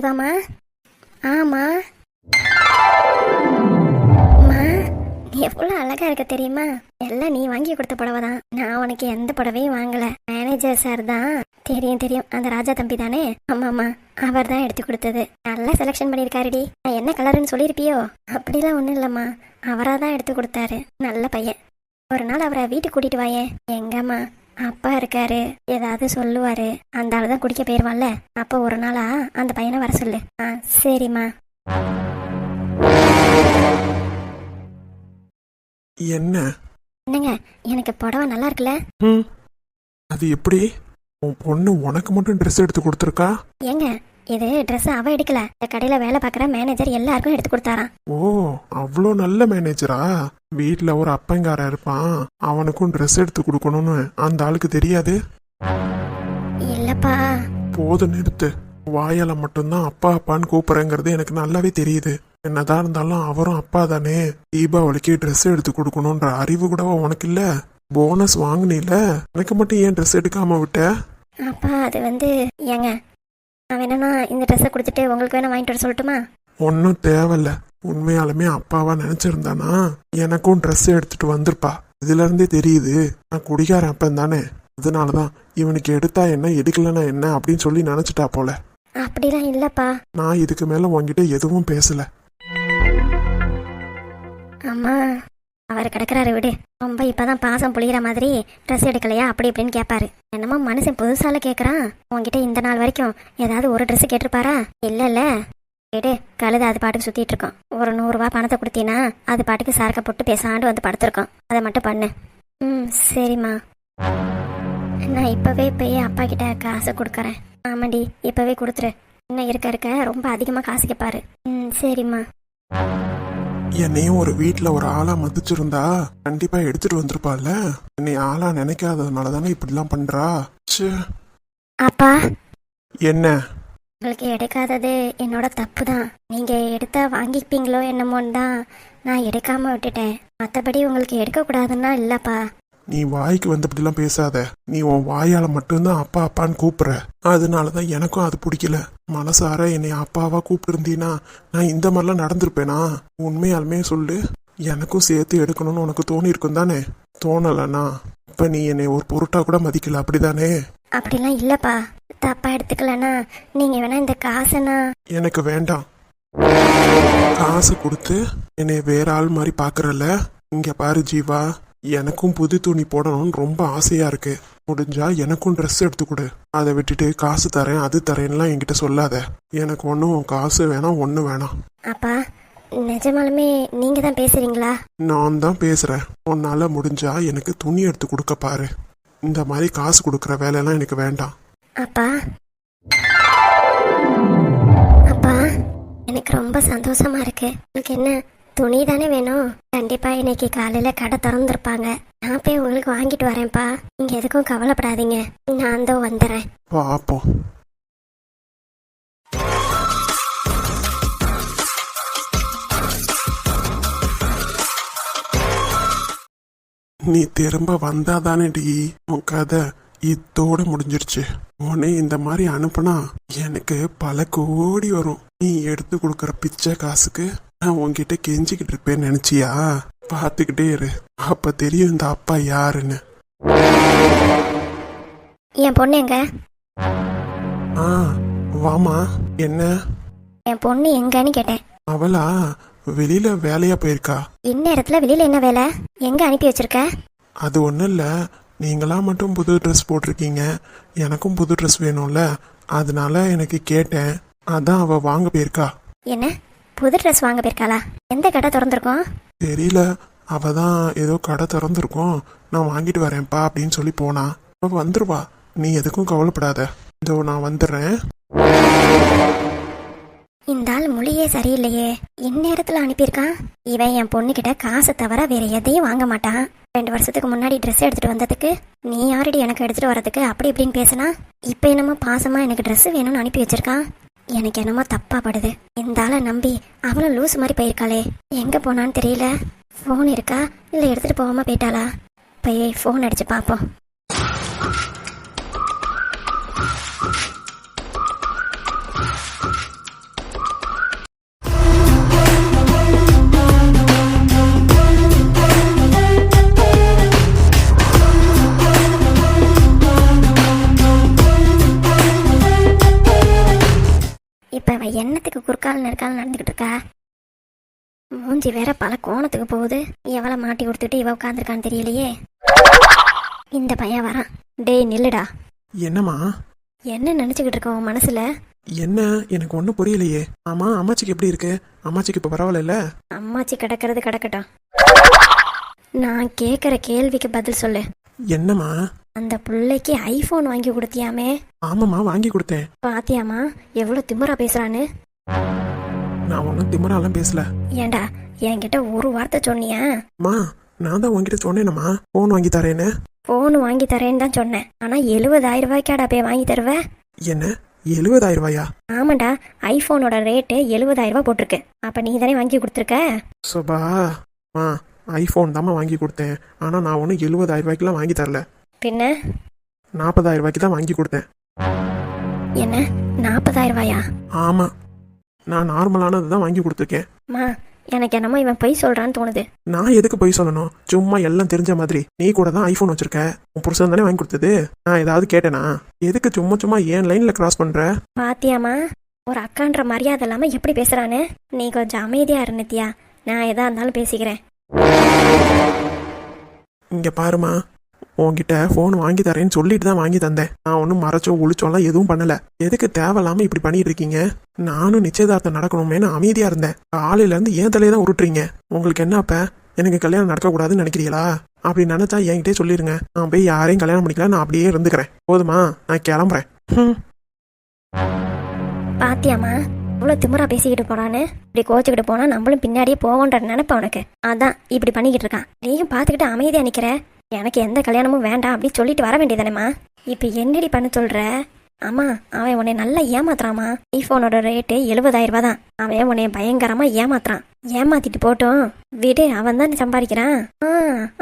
செய்வாமா ஆமா. அம்மா நீ எவ்வளோ அழகா இருக்க தெரியுமா? எல்லாம் நீ வாங்கி கொடுத்த புடவை தான். நான் உனக்கு எந்த புடவையும் வாங்கல. மேனேஜர் சார் தான். தெரியும் தெரியும். அந்த ராஜா தம்பி தானே? ஆமாம்மா. அவர் தான் எடுத்து கொடுத்தது. நல்லா செலெக்ஷன் பண்ணியிருக்காருடி நான் என்ன கலருன்னு சொல்லியிருப்பியோ? அப்படிலாம் ஒன்றும் இல்லைம்மா. அவராக தான் எடுத்து கொடுத்தாரு. நல்ல பையன். ஒரு நாள் அவரை வீட்டுக்கு கூட்டிட்டு வாயே எங்கம்மா? அப்பா இருக்காரு. ஏதாவது சொல்லுவாரு. அந்த ஆளு தான் குடிக்க போயிருவான்ல. அப்போ ஒரு நாளா அந்த பையனை வர சொல்லு. ஆ சரிம்மா. என்ன? என்னங்க எனக்கு புடவை நல்லா இருக்குல்ல? ம். அது எப்படி? உன் பொண்ணு உனக்கு மட்டும் ட்ரெஸ் எடுத்து கொடுத்துருக்கா? ஏங்க இது Dress அவ எடுக்கல. இந்த கடையில வேலை பார்க்குற மேனேஜர் எல்லாருக்கும் எடுத்து கொடுத்தாராம். ஓ அவ்வளோ நல்ல மேனேஜரா வீட்டில் ஒரு அப்பங்காரன் இருப்பான். அவனுக்கும் ட்ரெஸ் எடுத்து கொடுக்கணும்னு அந்த ஆளுக்கு தெரியாது? இல்லப்பா. போதும் நிறுத்து. வாயால மட்டும்தான் அப்பா அப்பான்னு கூப்பிட்றேங்கிறது எனக்கு நல்லாவே தெரியுது. என்னதான் இருந்தாலும் அவரும் அப்பா தானே. தீபாவளிக்கு ட்ரெஸ் எடுத்து கொடுக்கணுன்ற அறிவு கூட உனக்கு இல்ல? போனஸ் வாங்குனீல? எனக்கு மட்டும் ஏன் ட்ரெஸ் எடுக்காம விட்ட? அப்பா அது வந்து ஏங்க நான் வேணா இந்த ட்ரெஸ்ஸை கொடுத்துட்டு உங்களுக்கு வேணா வாங்கிட்டு வர சொல்லட்டுமா? ஒன்றும் தேவையில்ல. உண்மையாலுமே அப்பாவா நினைச்சிருந்தானா? எனக்கும் ட்ரெஸ் எடுத்துட்டு வந்திருப்பா. இதுல இருந்தே தெரியுது. நான் குடிகாரன் அப்பன் தானே. அதனாலதான் இவனுக்கு எடுத்தா என்ன எடுக்கலனா என்ன அப்படின்னு சொல்லி நினைச்சிட்டா போல. அப்படிலாம் இல்லப்பா. நான் இதுக்கு மேல உன்கிட்ட எதுவும் பேசல. அம்மா அவர் கிடக்கிறாரு விடு. ரொம்ப இப்பதான் பாசம் புளிகிற மாதிரி ட்ரெஸ் எடுக்கலையா அப்படி இப்படின்னு கேட்பாரு என்னமோ மனுஷன் புதுசால கேட்குறான் உங்ககிட்ட இந்த நாள் வரைக்கும் ஏதாவது ஒரு ட்ரெஸ் கேட்டிருப்பாரா? இல்ல இல்ல. கேடு கழுத அது பாட்டுக்கு சுத்திட்டு இருக்கோம் ஒரு நூறுரூவா பணத்தை கொடுத்தீங்கன்னா அது பாட்டுக்கு சார்க்க போட்டு பேசாண்டு வந்து படுத்திருக்கோம் அதை மட்டும் பண்ணு. ம் சரிம்மா. நான் இப்பவே போய் அப்பா கிட்ட காசு கொடுக்குறேன். ஆமாடி இப்பவே கொடுத்துரு. இன்னும் இருக்க இருக்க ரொம்ப அதிகமாக காசு கேட்பாரு ம் சரிம்மா. என்னையும் ஒரு வீட்ல ஒரு ஆளா மதிச்சிருந்தா கண்டிப்பா எடுத்துட்டு வந்திருப்பாள்ல? என்னை ஆளா நினைக்காததுனால தானே இப்படிலாம் பண்றா? ச்சே. அப்பா. என்ன? உங்களுக்கு எடுக்காதது என்னோட தப்பு தான் நீங்க எடுத்தா வாங்கிப்பீங்களோ என்னமோன்னு தான் நான் எடுக்காம விட்டுட்டேன். மற்றபடி உங்களுக்கு எடுக்கக்கூடாதுன்னா இல்லப்பா. நீ வாய்க்கு வந்து இப்படிலாம் பேசாத. நீ உன் வாயால மட்டும்தான் அப்பா அப்பான்னு கூப்பிடுற. அதனாலதான் எனக்கும் அது பிடிக்கல. மனசார என்னை அப்பாவா கூப்பிட்டுருந்தீனா நான் இந்த மாதிரிலாம் நடந்திருப்பேனா? உண்மையாலுமே சொல்லு. எனக்கும் சேர்த்து எடுக்கணும்னு உனக்கு தோணி இருக்கும் தானே? தோணலனா இப்ப நீ என்னை ஒரு பொருட்டா கூட மதிக்கல. அப்படிதானே? அப்படிலாம் இல்லப்பா. தப்பா எடுத்துக்கலனா நீங்க வேணா இந்த காசைனா எனக்கு வேண்டாம். காசு கொடுத்து என்னை வேற ஆள் மாதிரி பாக்குறல இங்க பாரு ஜீவா. எனக்கும் புது துணி போடணும்னு ரொம்ப ஆசையா இருக்கு. முடிஞ்சா எனக்கும் ட்ரெஸ் எடுத்து கொடு. அதை விட்டுட்டு காசு தரேன் அது தரேன்லாம் என்கிட்ட சொல்லாத. எனக்கு ஒன்றும் காசு வேணாம் ஒன்றும் வேணாம். அப்பா நிஜமாலுமே நீங்க தான் பேசுறீங்களா? நான் தான் பேசுறேன். உன்னால முடிஞ்சா எனக்கு துணி எடுத்து கொடுக்க பாரு. இந்த மாதிரி காசு கொடுக்குற வேலையெல்லாம் எனக்கு வேண்டாம். அப்பா. அப்பா எனக்கு ரொம்ப சந்தோஷமா இருக்கு. உங்களுக்கு என்ன துணி தானே வேணும்? கண்டிப்பா இன்னைக்கு காலையில கடை திறந்துருப்பாங்க. நான் போய் உங்களுக்கு வாங்கிட்டு வரேன்ப்பா. நீங்க எதுக்கும் கவலைப்படாதீங்க. நான் தான் வந்துடுறேன் பாப்போம் நீ திரும்ப வந்தாதானேடி உன் கதை இதோட முடிஞ்சிருச்சு. உன்னை இந்த மாதிரி அனுப்புனா எனக்கு பல கோடி வரும். நீ எடுத்து கொடுக்குற பிச்சை காசுக்கு நான் உன்கிட்ட கெஞ்சிக்கிட்டு இருப்பேன்னு நினைச்சியா? பார்த்துக்கிட்டே இரு. அப்ப தெரியும் இந்த அப்பா யாருன்னு. என் பொண்ணு எங்க? ஆ வாமா என்ன? என் பொண்ணு எங்கன்னு கேட்டேன். அவளா? வெளியில வேலையா போயிருக்கா? இந்நேரத்துல வெளியில என்ன வேலை? எங்க அனுப்பி வச்சிருக்க? அது ஒன்றும் இல்லை. நீங்களா மட்டும் புது ட்ரெஸ் போட்டிருக்கீங்க. எனக்கும் புது ட்ரெஸ் வேணும்ல. அதனால எனக்கு கேட்டேன். அதான் அவ வாங்க போயிருக்கா. என்ன? புது ட்ரெஸ் வாங்க போயிருக்காளா? எந்த கடை திறந்திருக்கோம்? தெரியல. அவ தான் ஏதோ கடை திறந்துருக்கோம். நான் வாங்கிட்டு வரேன்ப்பா அப்படின்னு சொல்லி போனா. அவ வந்துருவா. நீ எதுக்கும் கவலைப்படாத. இதோ நான் வந்துடுறேன். இந்த ஆள் மொழியே சரியில்லையே. இந்நேரத்துல அனுப்பியிருக்கான் இவன் என் பொண்ணுகிட்ட காசை தவிர வேற எதையும் வாங்க மாட்டான். ரெண்டு வருஷத்துக்கு முன்னாடி ட்ரெஸ் எடுத்துட்டு வந்ததுக்கு நீ யாரடி எனக்கு எடுத்துட்டு வரதுக்கு அப்படி இப்படின்னு பேசினா? இப்ப என்னமோ பாசமா எனக்கு Dress வேணும்னு அனுப்பி வச்சிருக்கான் எனக்கு என்னமோ தப்பா படுது இந்த ஆளை நம்பி அவளும் லூஸ் மாதிரி போயிருக்காளே. எங்க போனான்னு தெரியல. ஃபோன் இருக்கா? இல்ல எடுத்துட்டு போகாம போயிட்டாளா? போய் ஃபோன் அடிச்சு பார்ப்போம். நெருக்கால் நடந்துக்கிட்டு இருக்கா? மூஞ்சி வேற பல கோணத்துக்கு போகுது. எவளை மாட்டி கொடுத்துட்டு இவ உட்காந்துருக்கான்னு தெரியலையே. இந்த பையன் வரான். டேய் நில்லுடா. என்னம்மா? என்ன நினைச்சுக்கிட்டு இருக்க உன் மனசுல? என்ன? எனக்கு ஒன்றும் புரியலையே. ஆமா அம்மாச்சிக்கு எப்படி இருக்கு? அம்மாச்சிக்கு இப்போ பரவாயில்ல அம்மாச்சி கிடக்கிறது கிடக்கட்டும். நான் கேட்குற கேள்விக்கு பதில் சொல்லு. என்னம்மா? அந்த பிள்ளைக்கு ஐஃபோன் வாங்கி கொடுத்தியாமே? ஆமாம்மா வாங்கி கொடுத்தேன். பாத்தியாமா எவ்வளோ திமிரா பேசுறான்னு? நான் ஒன்றும் திமிராலாம் பேசல. ஏண்டா என்கிட்ட ஒரு வார்த்தை சொன்னியா? அம்மா நான் தான் உங்ககிட்ட சொன்னேனம்மா. ஃபோன் வாங்கி தரேன்னு. ஃபோன் வாங்கி தரேன்னு தான் சொன்னேன். ஆனால் எழுபதாயிரம் ரூபாய்க்காடா போய் வாங்கி தருவ? என்ன? எழுபதாயிரம் ரூபாயா? ஆமாண்டா ஐஃபோனோட ரேட்டு எழுபதாயிரம் ரூபாய் போட்டிருக்கு. அப்போ நீ தானே வாங்கி கொடுத்துருக்க? சோபா அம்மா ஐஃபோன் தாம்மா வாங்கி கொடுத்தேன். ஆனால் நான் ஒன்றும் எழுபதாயிரம் ரூபாய்க்குலாம் வாங்கி தரல. பின்ன? நாற்பதாயிரம் ரூபாய்க்கு தான் வாங்கி கொடுத்தேன். என்ன? நாற்பதாயிரம் ரூபாயா? ஆமாம் நான் நார்மலானது தான் வாங்கி கொடுத்துருக்கேன். மா எனக்கு என்னமோ இவன் பொய் சொல்கிறான்னு தோணுது. நான் எதுக்கு போய் சொல்லணும்? சும்மா எல்லாம் தெரிஞ்ச மாதிரி. நீ கூட தான் ஐஃபோன் வச்சிருக்க. உன் புருஷன் தானே வாங்கி கொடுத்தது. நான் ஏதாவது கேட்டேனா? எதுக்கு சும்மா சும்மா ஏன் லைன்ல கிராஸ் பண்ற? பாத்தியாமா ஒரு அக்கான்ற மரியாதை இல்லாமல் எப்படி பேசுகிறான்னு நீ கொஞ்சம் அமைதியாக இருந்துத்தியா நான் எதா இருந்தாலும் பேசிக்கிறேன். இங்க பாருமா உங்ககிட்ட ஃபோன் வாங்கி தரேன்னு சொல்லிட்டு தான் வாங்கி தந்தேன். நான் ஒன்றும் மறைச்சோ ஒழிச்சோலாம் எதுவும் பண்ணல. எதுக்கு தேவையில்லாம இப்படி பண்ணிட்டு இருக்கீங்க நானும் நிச்சயதார்த்தம் நடக்கணுமேனு அமைதியா இருந்தேன். காலையில இருந்து ஏன் தலையை தான் உருட்டுறீங்க. உங்களுக்கு என்ன அப்ப? எனக்கு கல்யாணம் நடக்கக்கூடாதுன்னு நினைக்கிறீங்களா? அப்படி நினைச்சா என்கிட்டே சொல்லிருங்க. நான் போய் யாரையும் கல்யாணம் பண்ணிக்கலாம் நான் அப்படியே இருந்துக்கிறேன். போதுமா? நான் கிளம்புறேன். பாத்தியாமா இவ்வளோ திமிரா பேசிக்கிட்டு போறான்னு? இப்படி கோச்சுக்கிட்டு போனா நம்மளும் பின்னாடியே போகன்ற நினைப்பேன் உனக்கு. அதான் இப்படி பண்ணிக்கிட்டு இருக்கான். நீயும் பார்த்துக்கிட்டு அமைதியா நிக்கிற. எனக்கு எந்த கல்யாணமும் வேண்டாம் அப்படின்னு சொல்லிட்டு வர வேண்டியதானேம்மா இப்போ என்னடி பண்ண சொல்கிற ஆமாம் அவன் உன்னை நல்லா ஏமாத்துறாமா ஐஃபோனோட ரேட்டு எழுபதாயிரம் ரூபா தான். அவன் உன்னை பயங்கரமாக ஏமாத்துறான். ஏமாத்திட்டு போட்டும். விடு அவன் தான் சம்பாதிக்கிறான். ஆ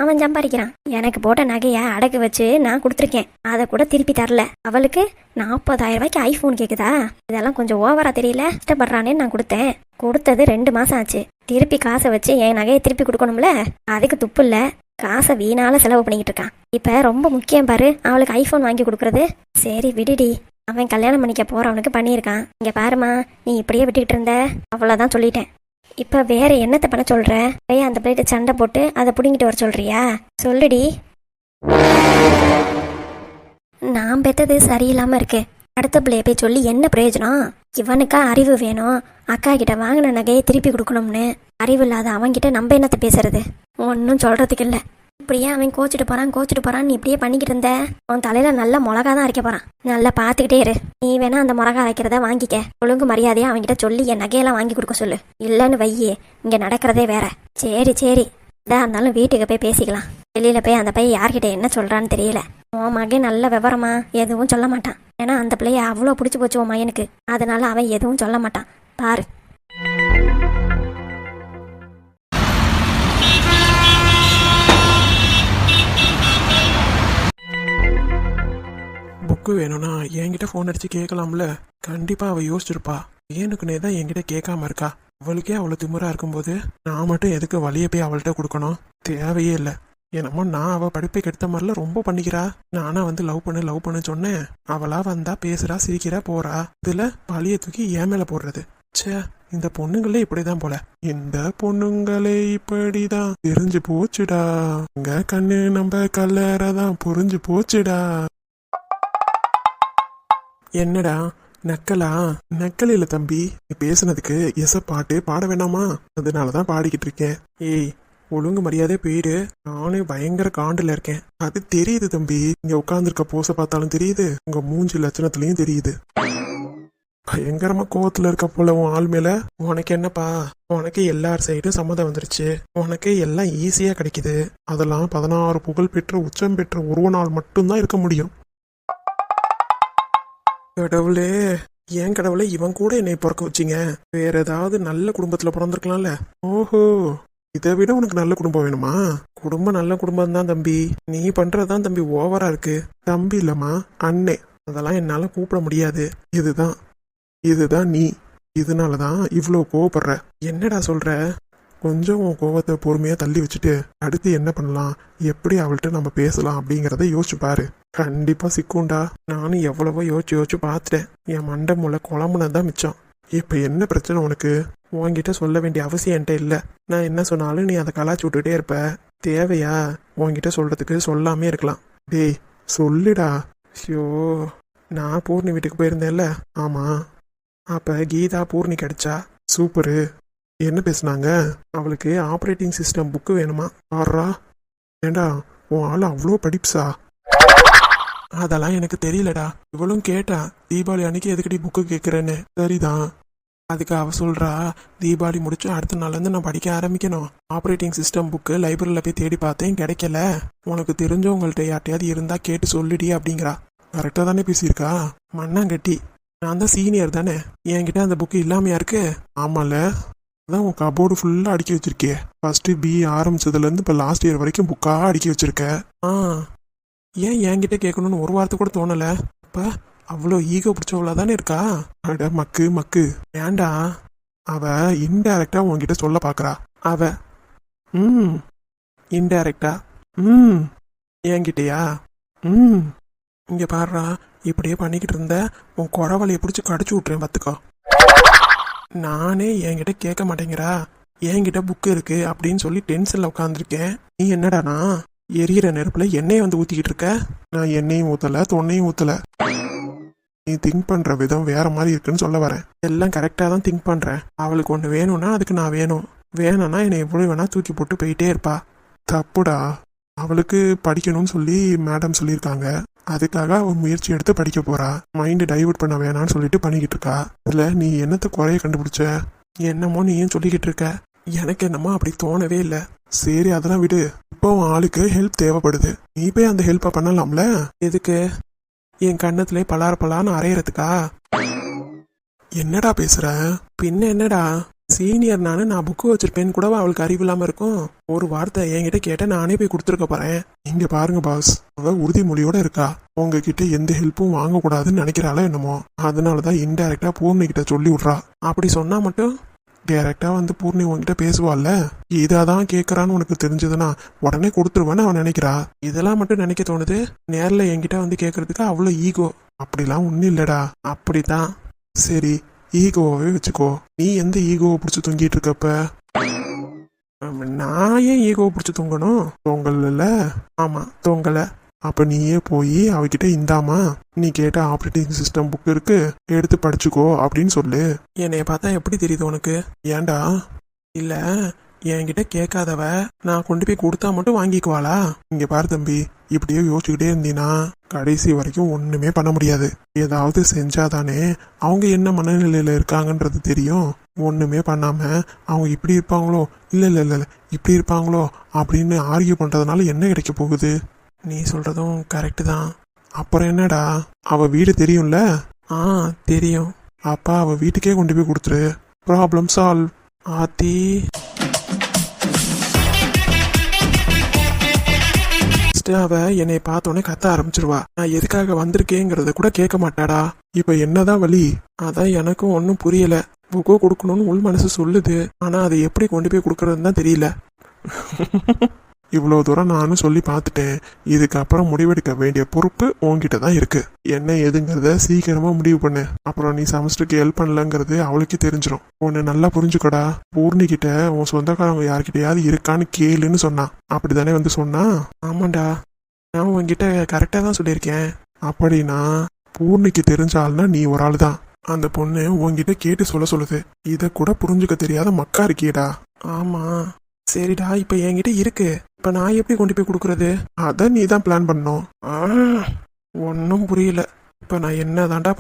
அவன் சம்பாதிக்கிறான். எனக்கு போட்ட நகையை அடகு வச்சு நான் கொடுத்துருக்கேன். அதை கூட திருப்பி தரல. அவளுக்கு நாற்பதாயிரம் ரூபாய்க்கு ஐஃபோன் கேட்குதா இதெல்லாம் கொஞ்சம் ஓவரா தெரியல. இஷ்டப்படுறானேன்னு நான் கொடுத்தேன். கொடுத்தது ரெண்டு மாசம் ஆச்சு. திருப்பி காசை வச்சு என் நகையை திருப்பி கொடுக்கணும்ல? அதுக்கு துப்பு இல்லை. காசை வீணால செலவு பண்ணிக்கிட்டு இருக்கான். இப்ப ரொம்ப முக்கியம் பாரு அவளுக்கு ஐஃபோன் வாங்கி கொடுக்கறது. சரி விடுடி. அவன் கல்யாணம் பண்ணிக்க போறவனுக்கு பண்ணியிருக்கான். இங்க பாருமா நீ இப்படியே விட்டுக்கிட்டு இருந்த? அவ்வளவுதான் சொல்லிட்டேன். இப்ப வேற என்னத்தை பண்ண சொல்ற? போய் அந்த பிளேட்டை சண்டை போட்டு அதை புடுங்கிட்டு வர சொல்றியா? சொல்லுடி. நான் பெற்றது சரியில்லாம இருக்கு. அடுத்த பிள்ளைய போய் சொல்லி என்ன பிரயோஜனம்? இவனுக்கா அறிவு வேணும். அக்கா கிட்ட வாங்கின நகையை திருப்பி கொடுக்கணும்னு. அறிவு இல்லாத அவன்கிட்ட நம்ம என்னத்தை பேசுறது? ஒன்றும் சொல்றதுக்கு இல்லை. இப்படியே அவன் கோச்சிட்டு போறான் கோச்சிட்டு போறான். நீ இப்படியே பண்ணிக்கிட்டு இருந்த உன் தலையில நல்ல மிளகா தான் அரைக்க போறான். நல்லா பார்த்துக்கிட்டே இரு. நீ வேணா அந்த மிளகா அரைக்கிறத வாங்கிக்க. ஒழுங்கு மரியாதையா அவன்கிட்ட சொல்லி என் நகையெல்லாம் வாங்கி கொடுக்க சொல்லு. இல்லைன்னு வையே இங்க நடக்கிறதே வேற. சரி சரி. இதா இருந்தாலும் வீட்டுக்கு போய் பேசிக்கலாம். வெளியில போய் அந்த பையன் யார்கிட்ட என்ன சொல்றான்னு தெரியல. உன் மகன் நல்ல விவரமா எதுவும் சொல்ல மாட்டான். ஏன்னா அந்த பிள்ளைய அவ்வளோ பிடிச்சி போச்சு உன் மகனுக்கு அதனால அவன் எதுவும் சொல்ல மாட்டான். பாரு. புக்கு வேணும்னா என்கிட்ட ஃபோன் அடிச்சு கேட்கலாம்ல. கண்டிப்பா அவ யோசிச்சிருப்பா. ஏனுக்குனே தான் என்கிட்ட கேட்காம இருக்கா. அவளுக்கே அவ்வளோ திமிரா இருக்கும்போது நான் மட்டும் எதுக்கு வழியை போய் அவள்கிட்ட கொடுக்கணும்? தேவையே இல்லை. என்னமோ நான் அவள் படிப்பை கெடுத்த மாதிரிலாம் ரொம்ப பண்ணிக்கிறா. நானா வந்து லவ் பண்ணு லவ் பண்ண சொன்னேன். அவளா வந்தா பேசுறா சிரிக்கிறா போறா. இதுல பழிய தூக்கி ஏன் மேல போடுறது. ச்சே இந்த பொண்ணுங்களே இப்படிதான் போல. இந்த பொண்ணுங்களே இப்படிதான். தெரிஞ்சு போச்சுடா. உங்க கண்ணு நம்ம கல்லறதான். புரிஞ்சு போச்சுடா. என்னடா நக்கலா? நக்கல் இல்ல தம்பி. நீ பேசுனதுக்கு எச பாட்டு பாட வேணாமா? அதனாலதான் பாடிக்கிட்டு இருக்கேன். ஏய் ஒழுங்கு மரியாதை போயிடு நானே பயங்கர காண்டுல இருக்கேன். அது தெரியுது தம்பி. இங்க உட்காந்துருக்க போச பார்த்தாலும் தெரியுது. உங்க மூஞ்சி லட்சணத்துலயும் தெரியுது. பயங்கரமா கோவத்துல இருக்க போல உன் ஆள் மேல. உனக்கு என்னப்பா? உனக்கு எல்லார் சைடும் சம்மதம் வந்துருச்சு. உனக்கு எல்லாம் ஈஸியா கிடைக்குது. அதெல்லாம் பதினாறு புகழ் பெற்ற உச்சம் பெற்ற உருவ நாள் மட்டும்தான் இருக்க முடியும். கடவுளே ஏன் கடவுளே இவன் கூட என்னை பிறக்க வச்சிங்க? வேற ஏதாவது நல்ல குடும்பத்துல பிறந்திருக்கலாம்ல. ஓஹோ. இதை விட உனக்கு நல்ல குடும்பம் வேணுமா? குடும்பம் நல்ல குடும்பம் தான் தம்பி. நீ பண்றதுதான் தம்பி ஓவரா இருக்கு. தம்பி இல்லம்மா அண்ணே. அதெல்லாம் என்னால கூப்பிட முடியாது. இதுதான். இதுதான் நீ. இதனாலதான் இவ்வளோ கோவப்படுற. என்னடா சொல்ற? கொஞ்சம் உன் கோவத்தை பொறுமையா தள்ளி வச்சுட்டு அடுத்து என்ன பண்ணலாம்? எப்படி அவள்கிட்ட நம்ம பேசலாம் அப்படிங்கறத யோசிச்சு பாரு. கண்டிப்பா சிக்குண்டா நானும் எவ்வளவோ யோசிச்சு யோசிச்சு பார்த்துட்டேன். என் மண்டை மூளை குழம்புனது தான் மிச்சம். இப்போ என்ன பிரச்சனை உனக்கு? உன்கிட்ட சொல்ல வேண்டிய அவசியம் என்கிட்ட இல்லை. நான் என்ன சொன்னாலும் நீ அதை கலாச்சி விட்டுட்டே இருப்ப. தேவையா? உன்கிட்ட சொல்றதுக்கு சொல்லாமே இருக்கலாம். டேய் சொல்லுடா. ஷியோ நான் பூர்ணி வீட்டுக்கு போயிருந்தேன்ல. ஆமாம் அப்போ கீதா பூர்ணி கிடைச்சா? சூப்பரு. என்ன பேசுனாங்க? அவளுக்கு ஆப்ரேட்டிங் சிஸ்டம் புக்கு வேணுமா? ஆறா ஏண்டா உன் ஆள் அவ்வளோ படிப்ஸா அதெல்லாம் எனக்கு தெரியலடா. இவளும் கேட்டா தீபாவளி அன்னைக்கு எதுக்கடி புக்கு கேட்குறேன்னு சரிதான். அதுக்கு அவ சொல்றா தீபாவளி முடிச்சு அடுத்த நாள்லேருந்து நான் படிக்க ஆரம்பிக்கணும். ஆப்ரேட்டிங் சிஸ்டம் புக்கு லைப்ரரியில் போய் தேடி பார்த்தேன் கிடைக்கல. உனக்கு தெரிஞ்சவங்கள்ட்ட யார்ட்டையாவது இருந்தா கேட்டு சொல்லிடி அப்படிங்கிறா. கரெக்டாக தானே பேசியிருக்கா? மண்ணாங்கட்டி. நான் தான் சீனியர் தானே. என்கிட்ட அந்த புக்கு இல்லாமையா இருக்கு? ஆமால. அதான் உன் கபோர்டு ஃபுல்லாக அடுக்கி வச்சிருக்கே ஃபர்ஸ்ட் பி ஆரம்பிச்சதுலேருந்து இப்போ லாஸ்ட் இயர் வரைக்கும் புக்காக அடுக்கி வச்சிருக்க. ஆ. ஏன் என்கிட்ட கேட்கணும்னு ஒரு வார்த்தை கூட தோணல? இப்போ அவ்வளோ ஈகோ பிடிச்சவளா தானே இருக்கா? அட மக்கு மக்கு. ஏண்டா? அவ இன்டைரக்டா உன்கிட்ட சொல்ல பாக்குறா. அவ ம் இன்டைரக்டா ம் என்கிட்டயா? ம் இங்க பாடுறா இப்படியே பண்ணிக்கிட்டு இருந்த உன் குறவலையை பிடிச்சி கடிச்சு விட்றேன் பார்த்துக்கோ நானே என்கிட்ட கேட்க மாட்டேங்கிறா. என்கிட்ட புக்கு இருக்கு அப்படின்னு சொல்லி டென்ஷன்ல உட்காந்துருக்கேன் நீ என்னடானா எரியிற நெருப்புல எண்ணெயை வந்து ஊத்திக்கிட்டு இருக்க? நான் எண்ணெயும் ஊத்தல தொன்னையும் ஊத்தல. நீ திங்க் பண்ற விதம் வேற மாதிரி இருக்குன்னு சொல்ல வரேன். எல்லாம் கரெக்டா தான் திங்க் பண்றேன். அவளுக்கு ஒன்று வேணும்னா அதுக்கு நான் வேணும். வேணும்னா என்னை எவ்வளோ வேணா தூக்கி போட்டு போயிட்டே இருப்பா. தப்புடா. அவளுக்கு படிக்கணும்னு சொல்லி மேடம் சொல்லியிருக்காங்க. அதுக்காக அவன் முயற்சி எடுத்து படிக்க போறா. மைண்டு டைவர்ட் பண்ண வேணாம்னு சொல்லிட்டு பண்ணிக்கிட்டு இருக்கா. இதுல நீ என்னத்தை குறைய கண்டுபிடிச்ச? என்னமோ நீயும் சொல்லிக்கிட்டு இருக்க. எனக்கு என்னமோ அப்படி தோணவே இல்லை. சரி அதெல்லாம் விடு. இப்போ உன் ஆளுக்கு ஹெல்ப் தேவைப்படுது. நீ போய் அந்த ஹெல்ப்பை பண்ணலாம்ல? எதுக்கு? என் கண்ணத்திலே பலார பலான்னு அரையறதுக்கா என்னடா பேசுற? பின்ன என்னடா? சீனியர் நானு நான் புக்கு வச்சிருப்பேன்னு கூட அவளுக்கு அறிவு இல்லாம இருக்கும்? ஒரு வார்த்தை என்கிட்ட கேட்ட நானே போய் கொடுத்துருக்க போறேன். இங்க பாருங்க பாஸ் அவ உறுதிமொழியோட இருக்கா? உங்ககிட்ட எந்த ஹெல்ப்பும் வாங்கக்கூடாதுன்னு நினைக்கிறாளோ என்னமோ. அதனாலதான் இன்டைரக்டா பூர்ணி கிட்ட சொல்லி விட்றா அப்படி சொன்னா மட்டும் டைரக்டா வந்து பூர்ணி உன்கிட்ட பேசுவாள்ல? இதாதான் கேட்குறான்னு உனக்கு தெரிஞ்சதுன்னா உடனே கொடுத்துருவேன்னு அவன் நினைக்கிறா. இதெல்லாம் மட்டும் நினைக்க தோணுது? நேரில் என்கிட்ட வந்து கேட்கறதுக்கு அவ்வளோ ஈகோ அப்படிலாம் ஒன்றும் இல்லைடா. அப்படிதான் சரி ஈகோவே வச்சுக்கோ. நீ எந்த ஈகோவை பிடிச்சி தொங்கிட்டு இருக்கப்ப? நான் ஏன் ஈகோவை பிடிச்சி தொங்கணும்? தொங்கல்ல ஆமாம் தொங்கலை. அப்போ நீயே போய் அவகிட்ட இந்தாமா நீ கேட்ட ஆப்ரேட்டிங் சிஸ்டம் புக் இருக்கு எடுத்து படிச்சுக்கோ அப்படின்னு சொல்லு. என்னைய பார்த்தா எப்படி தெரியுது உனக்கு? ஏன்டா இல்ல என்கிட்ட கேட்காதவ. நான் கொண்டு போய் கொடுத்தா மட்டும் வாங்கிக்குவாளா? இங்க பாரு தம்பி இப்படியே யோசிச்சுக்கிட்டே இருந்தீனா கடைசி வரைக்கும் ஒண்ணுமே பண்ண முடியாது. ஏதாவது செஞ்சாதானே அவங்க என்ன மனநிலையில இருக்காங்கன்றது தெரியும். ஒண்ணுமே பண்ணாம அவங்க இப்படி இருப்பாங்களோ? இல்ல இல்ல இல்ல, இப்படி இருப்பாங்களோ? அப்படின்னு ஆர்கியூ பண்றதுனால என்ன கிடைக்க போகுது? நீ சொல்கிறதும் கரெக்டு தான். அப்புறம் என்னடா? அவள் வீடு தெரியும்ல? ஆ தெரியும். அப்பா அவள் வீட்டுக்கே கொண்டு போய் கொடுத்துரு. ப்ராப்ளம் சால்வ் ஆத்தி. First அவ என்னை பார்த்தோன்னே கத்த ஆரம்பிச்சிருவா. நான் எதுக்காக வந்திருக்கேங்கிறத கூட கேட்க மாட்டாடா. இப்ப என்னதான் வழி அதான் எனக்கும் ஒன்றும் புரியல. புக்கோ கொடுக்கணும்னு உள் மனசு சொல்லுது. ஆனா அதை எப்படி கொண்டு போய் கொடுக்கறதுன்னு தான் தெரியல. இவ்வளோ தூரம் நானும் சொல்லி பார்த்துட்டேன். இதுக்கப்புறம் முடிவெடுக்க வேண்டிய பொறுப்பு உன்கிட்ட தான் இருக்கு. என்ன ஏதுங்கிறத சீக்கிரமா முடிவு பண்ணு. அப்புறம் நீ செமஸ்டருக்கு ஹெல்ப் பண்ணலங்கிறது அவளுக்கே தெரிஞ்சிடும் உன்னை நல்லா புரிஞ்சுக்கடா. பூர்ணிக்கிட்ட உன் சொந்தக்காரங்க யார்கிட்டயாவது இருக்கான்னு கேளுன்னு சொன்னான் அப்படிதானே வந்து சொன்னா? ஆமாண்டா. நான் உங்ககிட்ட கரெக்டாக தான் சொல்லியிருக்கேன். அப்படின்னா பூர்ணிக்கு தெரிஞ்சாள்னா நீ ஒரு ஆள் தான் அந்த பொண்ணு உன்கிட்ட கேட்டு சொல்ல சொல்லுது. இதை கூட புரிஞ்சுக்க தெரியாத மக்கா இருக்கியடா ஆமா. சரிடா இப்போ என்கிட்ட இருக்கு. இப்ப நான் எப்படி கொண்டு போய் கொடுக்கறது? அத நீ தான் பிளான் பண்ணும் ஒன்றும் புரியல. இப்ப நான் என்ன தாண்டா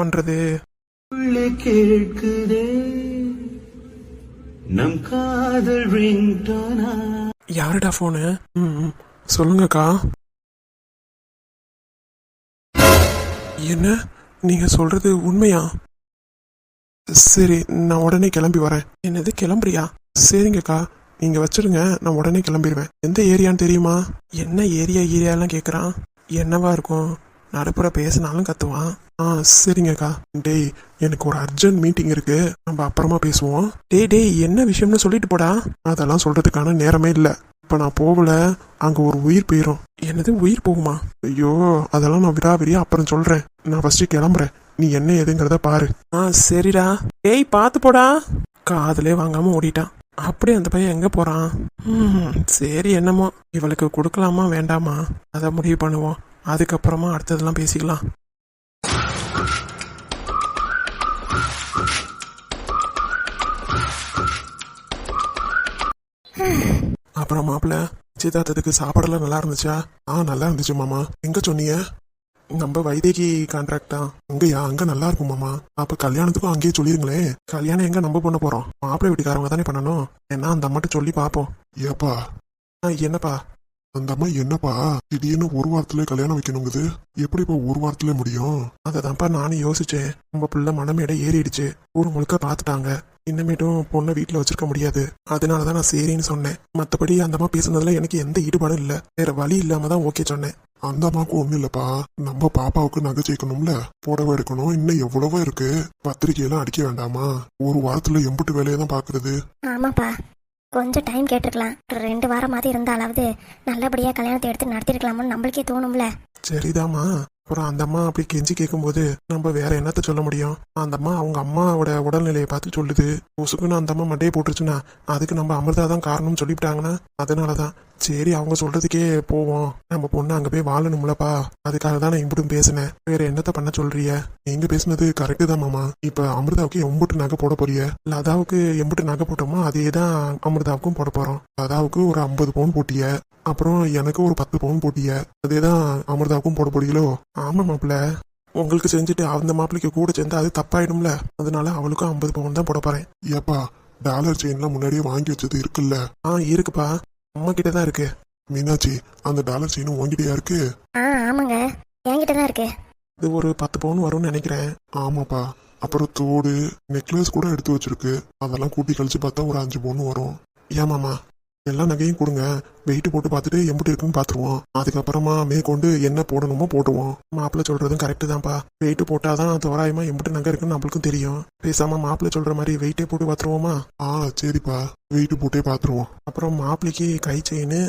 கேட்குதே. நம் காதல் யாருடா ஃபோனு ம். சொல்லுங்கக்கா. என்ன? நீங்க சொல்றது உண்மையா? சரி நான் உடனே கிளம்பி வரேன். என்னது கிளம்புறியா? சரிங்கக்கா. நீங்க வச்சிருங்க நான் உடனே கிளம்பிடுவேன் எந்த ஏரியான்னு தெரியுமா? என்ன ஏரியா ஏரியாலாம் கேட்குறான் என்னவா இருக்கும்? நடுப்புற பேசினாலும் கத்துவான். ஆ சரிங்கக்கா டேய் எனக்கு ஒரு அர்ஜென்ட் மீட்டிங் இருக்கு. நம்ம அப்புறமா பேசுவோம். டேய் டேய் என்ன விஷயம்னு சொல்லிட்டு போடா. அதெல்லாம் சொல்றதுக்கான நேரமே இல்லை. இப்போ நான் போகல. அங்கே ஒரு உயிர் போயிடும் என்னது உயிர் போகுமா? ஐயோ அதெல்லாம் நான் விடாவிடியா அப்புறம் சொல்றேன். நான் ஃபர்ஸ்ட்டு கிளம்புறேன். நீ என்ன ஏதுங்கிறத பாரு. ஆ சரிடா. டேய் பார்த்து போடா. காதலே வாங்காம ஓடிட்டான். அப்படியே அந்த பையன் எங்கே போகிறான் சரி என்னமோ. இவளுக்கு கொடுக்கலாமா வேண்டாமா? அதை முடிவு பண்ணுவோம். அதுக்கப்புறமா அடுத்ததெல்லாம் பேசிக்கலாம். அப்புறம் மாப்பிள்ள நிச்சயதார்த்தத்துக்கு சாப்பாடெல்லாம் நல்லா இருந்துச்சா? ஆ நல்லா இருந்துச்சு மாமா. எங்க சொன்னீங்க? நம்ம வைதேகி கான்ட்ராக்ட் தான். அங்கயா அங்க நல்லா இருக்கும் மாமா. அப்ப கல்யாணத்துக்கும் அங்கேயே சொல்லிருங்களே. கல்யாணம் எங்க நம்ம பண்ண போறோம்? மாப்பிள்ளை வீட்டுக்காரவங்க தானே பண்ணணும்? ஏன்னா அந்த அம்மாட்ட சொல்லி பாப்போம் ஏப்பா? என்னப்பா? அந்த அம்மா என்னப்பா? திடீர்னு ஒரு வாரத்துல கல்யாணம் வைக்கணுங்குது. எப்படிப்பா ஒரு வாரத்துல முடியும்? அததான்ப்பா நானும் யோசிச்சேன். உங்க பிள்ளை மனமேட ஏறிடுச்சு. ஊர் முழுக்க பார்த்துட்டாங்க. இன்னமேட்டும் பொண்ணை வீட்டில் வச்சிருக்க முடியாது. அதனால தான் நான் சரின்னு சொன்னேன். மற்றபடி அந்த அம்மா பேசுனதுல எனக்கு எந்த ஈடுபாடும் இல்லை. வேற வழி இல்லாம தான் ஓகே சொன்னேன். அந்த அம்மாவுக்கு ஒன்றும் இல்லப்பா. நம்ம பாப்பாவுக்கு நகை சேர்க்கணும்ல. புடவை எடுக்கணும். இன்னும் எவ்வளவோ இருக்கு. பத்திரிக்கையெல்லாம் அடிக்க வேண்டாமா? ஒரு வாரத்துல எம்புட்டு வேலையை தான் பாக்குறது ஆமாப்பா. கொஞ்சம் டைம் கேட்டிருக்கலாம். ரெண்டு வாரமாவது இருந்தாலாவது நல்லபடியாக கல்யாணத்தை எடுத்து நடத்திருக்கலாமோன்னு நம்மளுக்கே தோணும்ல. சரிதாம்மா. அப்புறம் அந்த அம்மா அப்படி கெஞ்சி கேட்கும்போது நம்ம வேற என்னத்த சொல்ல முடியும்? அந்த அம்மா அவங்க அம்மாவோட உடல்நிலையை பார்த்து சொல்லுது. உசுக்குன்னு அந்த அம்மா மண்டையை போட்டுருச்சுன்னா அதுக்கு நம்ம அமிர்தா தான் காரணம்னு சொல்லிவிட்டாங்கன்னா அதனாலதான். சரி அவங்க சொல்றதுக்கே போவோம். நம்ம பொண்ணு அங்க போய் வாழணும்லப்பா. அதுக்காக தான் நான் இம்புட்டும் பேசினேன். வேற என்னத்த பண்ண சொல்றிய? நீங்க பேசுனது கரெக்டு தான் மாமா. இப்ப அமிர்தாவுக்கு எம்புட்டு நகை போட போறிய? லதாவுக்கு எம்புட்டு நகை போட்டோமோ அதே தான் அமிர்தாவுக்கும் போட போறோம். லதாவுக்கு ஒரு ஐம்பது பவுன் போட்டிய. அப்புறம் எனக்கு ஒரு பத்து பவுன் போட்டிய. அதேதான் அமிர்தாவுக்கும் போட போறீங்களோ ஆமா மாப்பிள்ள. உங்களுக்கு செஞ்சுட்டு அந்த மாப்பிளைக்கு கூட சேர்ந்து அது தப்பாயிடும்ல. அதனால அவளுக்கும் ஐம்பது பவுன் தான் போட போறேன். ஏப்பா டாலர் செயின்லாம் முன்னாடியே வாங்கி வச்சது இருக்குல்ல? ஆ இருக்குப்பா. அம்மா கிட்ட தான் இருக்கு. மீனாட்சி அந்த டாலர் செயினும் உங்ககிட்டயா இருக்கு? ஆ ஆமாங்க. என்கிட்ட தான் இருக்கு. இது ஒரு பத்து பவுன் வரும்னு நினைக்கிறேன். ஆமாப்பா. அப்புறம் தோடு நெக்லஸ் கூட எடுத்து வச்சிருக்கு. அதெல்லாம் கூட்டி கழிச்சு பார்த்தா ஒரு அஞ்சு பவுன் வரும். ஏமாமா எல்லா நகையும் கொடுங்க. வெயிட்டு போட்டு பார்த்துட்டு எம்பிட்டு இருக்குன்னு பார்த்துருவோம். அதுக்கப்புறமா மேற்கொண்டு என்ன போடணுமோ போட்டுவோம் மாப்பிள்ளை சொல்றதும் கரெக்டு தான்ப்பா. வெயிட் போட்டாதான் தோராயமா எம்பிட்டு நகை இருக்குன்னு நம்மளுக்கும் தெரியும். பேசாம மாப்பிள்ளை சொல்ற மாதிரி வெயிட்டே போட்டு பார்த்துருவோமா? ஆ சரிப்பா. வெயிட்டு போட்டே பார்த்துருவோம். அப்புறம் மாப்பிள்ளைக்கு கை செயின்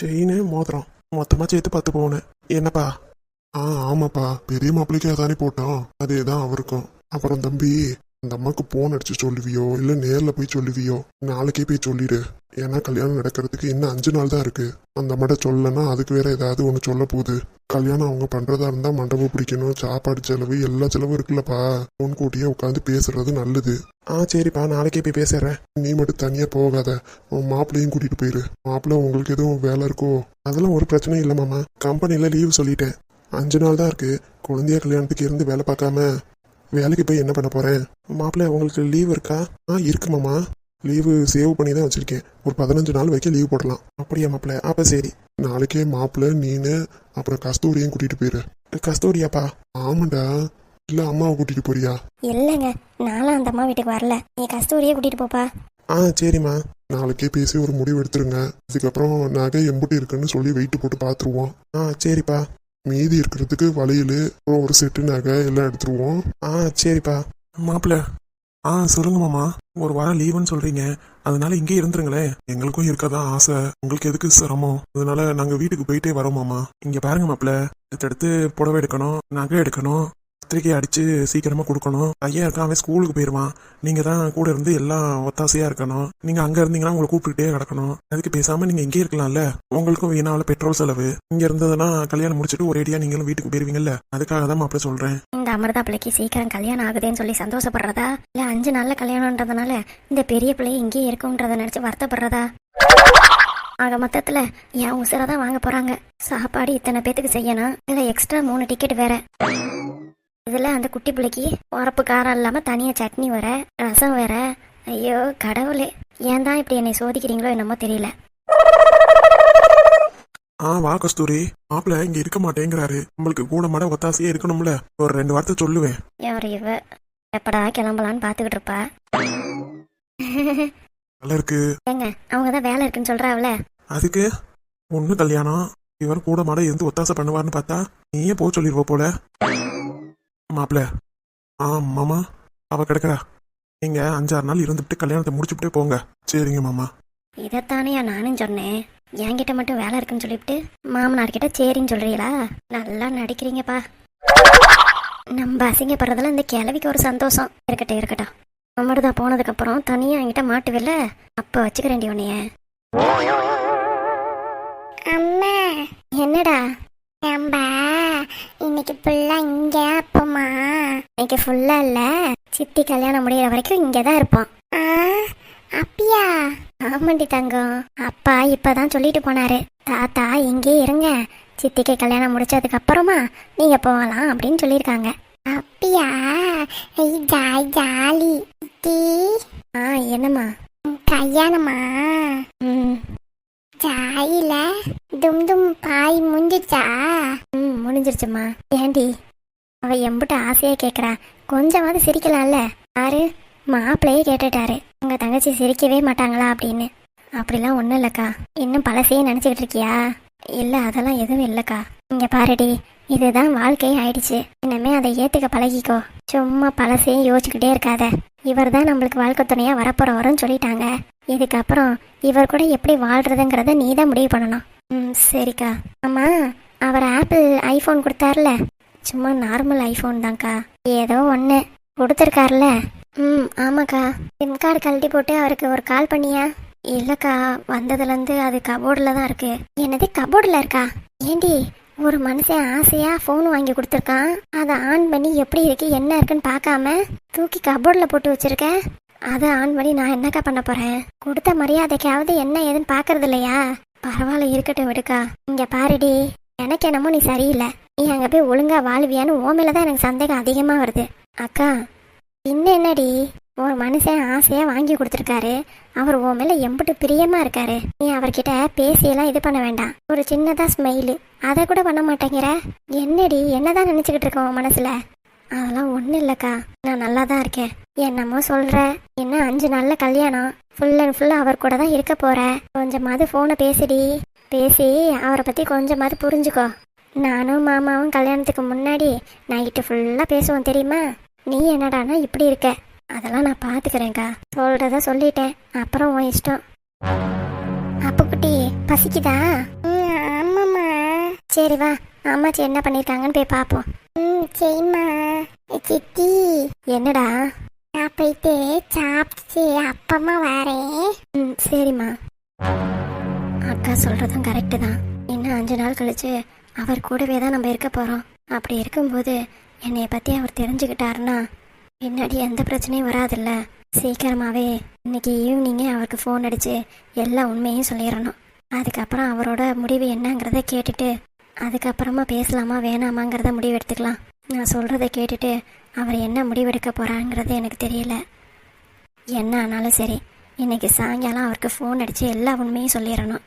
செயின் மோதிரம். மொத்தமா சேர்த்து பார்த்து போகணும் என்னப்பா? ஆ ஆமாப்பா. பெரிய மாப்பிள்ளைக்கு அதானே போட்டோம். அதே தான் அவருக்கும். அப்புறம் தம்பி அந்த அம்மாவுக்கு போன் அடிச்சு சொல்லுவியோ? இல்ல நேர்ல போய் சொல்லுவியோ? நாளைக்கே போய் சொல்லிடு. ஏன்னா கல்யாணம் நடக்கிறதுக்கு இன்னும் அஞ்சு நாள் தான் இருக்கு. அந்த அம்மாட்ட சொல்லனா அதுக்கு வேற ஏதாவது ஒன்று சொல்ல போகுது. கல்யாணம் அவங்க பண்றதா இருந்தா மண்டபம் பிடிக்கணும் சாப்பாடு செலவு எல்லா செலவும் இருக்குல்லப்பா. ஃபோன் கூட்டியே உட்காந்து பேசுறது நல்லது. ஆ சரிப்பா நாளைக்கே போய் பேசுறேன் நீ மட்டும் தனியா போகாத. உன் மாப்பிள்ளையும் கூட்டிட்டு போயிரு. மாப்பிள்ளை உங்களுக்கு எதுவும் வேலை இருக்கோ? அதெல்லாம் ஒரு பிரச்சனையும் இல்லை மாமா. கம்பெனில லீவ் சொல்லிட்டேன். அஞ்சு நாள் தான் இருக்கு. குழந்தைய கல்யாணத்துக்கு இருந்து வேலை பார்க்காம வேலைக்கு போய் என்ன பண்ண போறேன் மாப்பிள்ளை உங்களுக்கு லீவ் இருக்கா? ஆ இருக்கு மாமா. லீவு சேவ் பண்ணி தான் வச்சிருக்கேன். ஒரு பதினஞ்சு நாள் வரைக்கும் லீவ் போடலாம். அப்படியா மாப்பிள்ளை? அப்ப சரி. நாளைக்கே மாப்பிள்ளை நீனு அப்புறம் கஸ்தூரியையும் கூட்டிட்டு போயிரு. கஸ்தூரியாப்பா? ஆமாண்டா. இல்ல அம்மாவை கூட்டிட்டு போறியா? இல்லைங்க. நானும் அந்த அம்மா வீட்டுக்கு வரல. நீ கஸ்தூரியே கூட்டிட்டு போப்பா. ஆ சரிம்மா. நாளைக்கே பேசி ஒரு முடிவு எடுத்துருங்க. அதுக்கப்புறம் நகை எம்புட்டு இருக்குன்னு சொல்லி வெயிட் போட்டு பார்த்துருவோம் ஆ சரிப்பா. மீதி இருக்கிறதுக்கு வளையல் அப்புறம் ஒரு செட்டு நகை எல்லாம் எடுத்துருவோம். ஆ சரிப்பா. மாப்பிள்ள ஆ சொல்லுங்க மாமா. ஒரு வாரம் லீவுன்னு சொல்றீங்க. அதனால இங்கே இருந்துருங்களேன் எங்களுக்கும் இருக்கதான் ஆசை. உங்களுக்கு எதுக்கு சிரமம்? அதனால நாங்க வீட்டுக்கு போயிட்டே வரோம் மாமா. இங்க பாருங்க மாப்பிள்ள அடுத்தடுத்து புடவை எடுக்கணும் நகை எடுக்கணும். பத்திரிக்கை அடிச்சு சீக்கிரமா கொடுக்கணும். ஐயா இருக்கான் அவன் ஸ்கூலுக்கு போயிடுவான் நீங்க தான் கூட இருந்து எல்லாம் ஒத்தாசையா இருக்கணும். நீங்க அங்க இருந்தீங்கன்னா உங்களை கூப்பிட்டுட்டே கிடக்கணும். அதுக்கு பேசாம நீங்க இங்கே இருக்கலாம்ல? உங்களுக்கும் வீணாவில் பெட்ரோல் செலவு. இங்க இருந்ததுன்னா கல்யாணம் முடிச்சுட்டு ஒரேடியா நீங்களும் வீட்டுக்கு போயிருவீங்கல்ல? அதுக்காக தான் அப்படி சொல்றேன். இந்த அமிர்தா பிள்ளைக்கு சீக்கிரம் கல்யாணம் ஆகுதேன்னு சொல்லி சந்தோஷப்படுறதா? இல்ல அஞ்சு நாள்ல கல்யாணம்ன்றதுனால இந்த பெரிய பிள்ளையை இங்கேயே இருக்கும்ன்றத நினைச்சு வருத்தப்படுறதா? ஆக மொத்தத்துல என் உசுரை தான் வாங்க போறாங்க. சாப்பாடு இத்தனை பேத்துக்கு செய்யணும். இல்ல எக்ஸ்ட்ரா மூணு டிக்கெட் வேற. இதுல அந்த குட்டி பிள்ளைக்கு உரப்பு காரம் இல்லாம தனியா சட்னி வேற ரசம் வேற ஐயோ கடவுளே. ஏன் தான் இப்படி என்னை சோதிக்கிறீங்களோ என்னமோ தெரியல. ஆ வா கஸ்தூரி. மாப்பிள்ள இங்க இருக்க மாட்டேங்கிறாரு. நம்மளுக்கு கூட மாட ஒத்தாசையே இருக்கணும்ல. ஒரு ரெண்டு வார்த்தை சொல்லுவேன். யார் இவ? எப்படா கிளம்பலான்னு பாத்துக்கிட்டு இருப்பா. நல்லா இருக்கு. ஏங்க அவங்க தான் வேலை இருக்குன்னு சொல்றாவுல? அதுக்கு? ஒண்ணு கல்யாணம். இவர் கூட மாட இருந்து ஒத்தாசை பண்ணுவார்னு பார்த்தா நீயே போக சொல்லிடுவ போல. மாப்பிள்ள. ஆ மாமா. அவ கிடக்குறா. நீங்க அஞ்சாறு நாள் இருந்துட்டு கல்யாணத்தை முடிச்சுட்டே போங்க. சரிங்க மாமா. இதைத்தானே நானும் சொன்னேன். என்கிட்ட மட்டும் வேலை இருக்குன்னு சொல்லிவிட்டு மாமனார்கிட்ட சரின்னு சொல்றீங்களா? நல்லா நடிக்கிறீங்கப்பா. நம்ம அசிங்கப்படுறதுல இந்த கிழவிக்கு ஒரு சந்தோஷம். இருக்கட்டும் இருக்கட்டும். அமர்தா போனதுக்கப்புறம் தனியாக என்கிட்ட மாட்டுவில்ல. அப்போ வச்சுக்கிறேன்டி உன்னைய. அம்மா. என்னடா? நம்ம இன்னைக்கு ஃபுல்லா இங்க அப்பமா இன்னைக்கு ஃபுல்லாக இல்லை. சித்தி கல்யாணம் முடியிற வரைக்கும் இங்கே தான் இருப்போம் ஆ அப்படியா ஆமாண்டி தங்கம். அப்பா இப்பதான் சொல்லிட்டு போனாரு. தாத்தா இங்கே இருங்க. சித்திக்கு கல்யாணம் முடிச்சதுக்கு அப்புறமா நீங்க போகலாம் அப்படின்னு சொல்லியிருக்காங்க. அப்பியா? ஐய், ஜாலி. ஜாலி ஆ என்னம்மா? கல்யாணமா? ம் ஜாலில தும் தும் பாய் முஞ்சிச்சா? ம் முடிஞ்சிருச்சும்மா ஏண்டி? அவ எம்பிட்ட ஆசையா கேட்குறா கொஞ்சமாவது சிரிக்கலாம்ல. யாரு மாப்பிள்ளையே கேட்டுட்டாரு. உங்க தங்கச்சி சிரிக்கவே மாட்டாங்களா அப்படின்னு. அப்படிலாம் ஒன்றும் இல்லைக்கா. இன்னும் பழசையே நினச்சிக்கிட்டு இருக்கியா? இல்லை அதெல்லாம் எதுவும் இல்லைக்கா. இங்கே பாருடி இதுதான் வாழ்க்கையே ஆயிடுச்சு. இனிமே அதை ஏற்றுக்க பழகிக்கோ. சும்மா பழசையும் யோசிச்சுக்கிட்டே இருக்காத. இவர் தான் நம்மளுக்கு வாழ்க்கை துணையாக வரப்போகிறவருன்னு சொல்லிட்டாங்க. இதுக்கப்புறம் இவர் கூட எப்படி வாழ்றதுங்கிறத நீ தான் முடிவு பண்ணணும். ம் சரிக்கா. ஆமாம் அவர் ஆப்பிள் ஐஃபோன் கொடுத்தாருல. சும்மா நார்மல் ஐஃபோன் தான்க்கா. ஏதோ ஒன்று கொடுத்துருக்காருல. ம் ஆமாக்கா. சிம் கார்டு கழட்டி போட்டு அவருக்கு ஒரு கால் பண்ணியா? இல்லைக்கா வந்ததுலேருந்து அது கபோர்டில் தான் இருக்கு. என்னது கபோர்டில் இருக்கா? ஏண்டி ஒரு மனுஷன் ஆசையாக ஃபோன் வாங்கி கொடுத்துருக்கான். அதை ஆன் பண்ணி எப்படி இருக்கு என்ன இருக்குன்னு பார்க்காம தூக்கி கபோர்டில் போட்டு வச்சிருக்கேன் அதை ஆன் பண்ணி நான் என்னக்கா பண்ண போகிறேன் கொடுத்த மரியாதைக்காவது என்ன ஏதுன்னு பார்க்கறது இல்லையா பரவாயில்ல இருக்கட்டும் விடுக்கா. இங்கே பாருடி எனக்கு என்னமோ நீ சரியில்லை. நீ அங்கே போய் ஒழுங்காக வாழுவியான்னு ஓமையில் தான் எனக்கு சந்தேகம் அதிகமாக வருது. அக்கா இன்னும் என்னடி? மனுஷன் ஆசையாக வாங்கி கொடுத்துருக்காரு. அவர் உன் மேலே எம்பிட்டு பிரியமாக இருக்காரு. நீ அவர்கிட்ட பேசியெல்லாம் இது பண்ண வேண்டாம். ஒரு சின்னதாக ஸ்மைலு அதை கூட பண்ண மாட்டேங்கிற. என்னடி என்னதான் நினச்சிக்கிட்டு இருக்க உன் மனசில்? அதெல்லாம் ஒன்றும் இல்லைக்கா. நான் நல்லா தான் இருக்கேன். என்னமோ சொல்கிற என்ன அஞ்சு நாளில் கல்யாணம். ஃபுல் அண்ட் ஃபுல் அவர் கூட தான் இருக்க போகிற கொஞ்சமாவது ஃபோனை பேசிடி. பேசி அவரை பற்றி கொஞ்சமாவது புரிஞ்சுக்கோ. நானும் மாமாவும் கல்யாணத்துக்கு முன்னாடி நைட்டு ஃபுல்லாக பேசுவோம் தெரியுமா? நீ என்னடானா இப்படி இருக்க. அதெல்லாம் நான் பார்த்துக்கிறேன்க்கா சொல்கிறத சொல்லிட்டேன். அப்புறம் உன் இஷ்டம். அப்போ குட்டி பசிக்குதா? ஆமாம்மா. சரி வா. அம்மாச்சி என்ன பண்ணியிருக்காங்கன்னு போய் பார்ப்போம் ம் சரிம்மா. சித்தி. என்னடா? நான் போயிட்டு சாப்பிட்டு அப்பமா வரேன். ம் சரிம்மா. அக்கா சொல்கிறதும் கரெக்டு தான். இன்னும் அஞ்சு நாள் கழிச்சு அவர் கூடவே தான் நம்ம இருக்க போகிறோம் அப்படி இருக்கும்போது என்னைய பற்றி அவர் தெரிஞ்சுக்கிட்டாருன்னா பின்னாடி எந்த பிரச்சனையும் வராதுல்ல. சீக்கிரமாகவே இன்னைக்கு ஈவினிங்கே அவருக்கு ஃபோன் அடித்து எல்லா உண்மையும் சொல்லிடணும். அதுக்கப்புறம் அவரோட முடிவு என்னங்கிறத கேட்டுட்டு அதுக்கப்புறமா பேசலாமா வேணாமாங்கிறத முடிவு எடுத்துக்கலாம் நான் சொல்கிறத கேட்டுட்டு அவர் என்ன முடிவெடுக்க போகிறாங்கிறது எனக்கு தெரியல. என்ன ஆனாலும் சரி இன்னைக்கு சாயங்காலம் அவருக்கு ஃபோன் அடித்து எல்லா உண்மையும் சொல்லிடணும்.